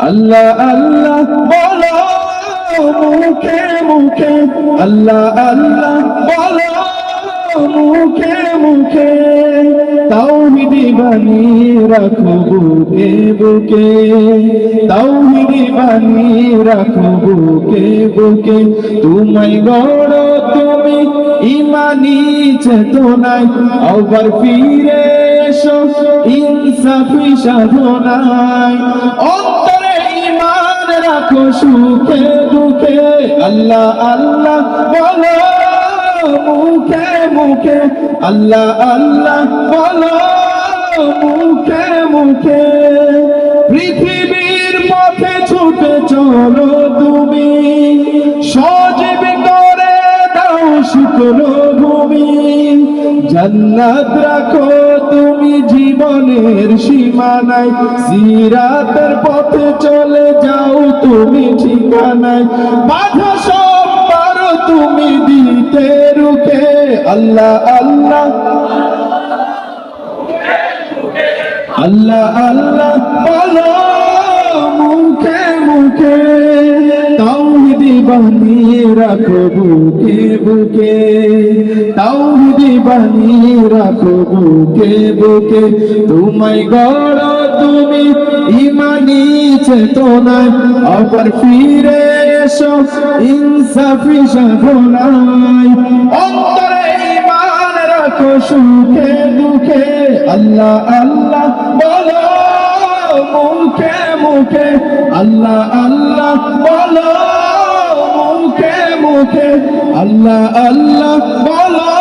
আল্লাহ আল্লাহ, বলো মুখে মুখে। আল্লাহ আল্লাহ, বলো মুখে মুখে। তাওহিদি বানি রাখো বুকে বুকে। তাওহিদি বানি রাখো বুকে বুকে। তুমি গড় তুমি ইমানি চেতনায়। আবার ফিরে এসো ইনসাফি সাধনায়। সুখে দুঃখে, আল্লাহ আল্লাহ বলো, মুখে মুখে, আল্লাহ আল্লাহ বলো, মুখে মুখে। পৃথিবীর পথে ছুটে চলো তুমি, সজীব করে দাও শুকনো ভূমি। জান্নাত রাখো তুমি জীবনের সীমানায়, সিরাতের পথে তুমি ঠিকানায়? বাধা সব পারো তুমি দিতে রুখে। আল্লাহ আল্লাহ। আল্লাহ আল্লাহ। বলো মুখে মুখে। বানিয়ে রাখো বুকে বুকে। তাওহিদি বানিয়ে রাখো বুকে বুকে। তোমায় গড় তুমি ইমানি চেতনায় আবার ফিরে এসো, ইনসাফি সাধনায়। অন্তরে ইমান রাখো সুখে দুঃখে। আল্লাহ আল্লাহ, বলো মুখে মুখে। আল্লাহ আল্লাহ, বলো মুখে মুখে। আল্লাহ আল্লাহ, বলো